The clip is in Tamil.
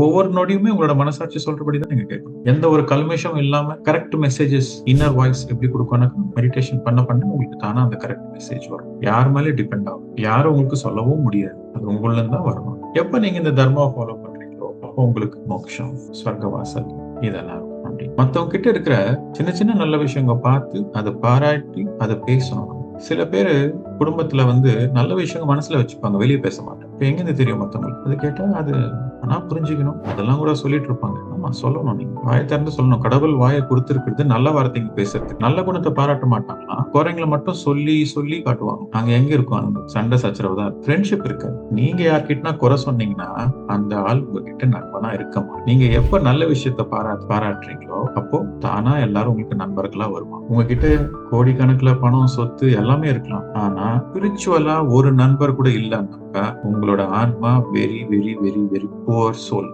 ஒவ்வொரு நொடியுமே உங்களோட மனசாட்சி சொல்றபடி தான் நீங்க கேட்கணும். எந்த ஒரு கல்மேஷம் இல்லாம கரெக்ட் மெசேஜஸ் இன்னர் வாய்ஸ் எப்படி கொடுக்கணும் மெடிடேஷன் பண்ண பண்ண உங்களுக்கு தானா அந்த கரெக்ட் மெசேஜ் வரும். யார் மேலே டிபெண்ட் ஆகும் யாரும் உங்களுக்கு சொல்லவும் முடியாது. அது உங்கள தான் வரணும். எப்ப நீங்க இந்த தர்மா ஃபாலோ பண்றீங்களோ அப்போ உங்களுக்கு மோட்சம் ஸ்வர்க்கவாசல் இதெல்லாம் இருக்கும். அப்படி. மத்தவங்க கிட்ட இருக்கிற சின்ன சின்ன நல்ல விஷயங்க பார்த்து அதை பாராட்டி அதை பேசணும். சில பேர் குடும்பத்துல வந்து நல்ல விஷயங்க மனசுல வச்சுப்பாங்க வெளியே பேச மாட்டாங்க. இப்போ எங்கிருந்து தெரியும் மற்றவங்களுக்கு அது கேட்டால் அது ஆனால் புரிஞ்சுக்கணும். அதெல்லாம் கூட சொல்லிட்டு இருப்பாங்க. ஆமா சொல்லணும் நீங்க. வாயை திறந்து சொல்லணும். கடவுள் வாயை கொடுத்துருக்கிறது நல்ல வார்த்தைங்க பேசுறதுக்கு. நல்ல குணத்தை பாராட்ட மாட்டாங்கன்னா குறைங்களை மட்டும் சொல்லி சொல்லி காட்டுவாங்க. நாங்க எங்க இருக்கோம்? அந்த சண்டை சச்சரவு தான். ஃப்ரெண்ட்ஷிப் இருக்கு நீங்க யார்கிட்டனா குறை சொன்னீங்கன்னா அந்த ஆள் உங்ககிட்ட நண்பனா இருக்கமா நீங்க எப்ப நல்ல விஷயத்த பாரா பாராட்டுறீங்களோ அப்போ தானா எல்லாரும் உங்களுக்கு நண்பர்களா வருமா உங்ககிட்ட கோடிக்கணக்கில் பணம் சொத்து எல்லாமே இருக்கலாம். ஆனா ஸ்பிரிச்சுவலா ஒரு நண்பர் கூட இல்லைன்னாக்கா உங்களோட ஆன்மா very very very very poor soul.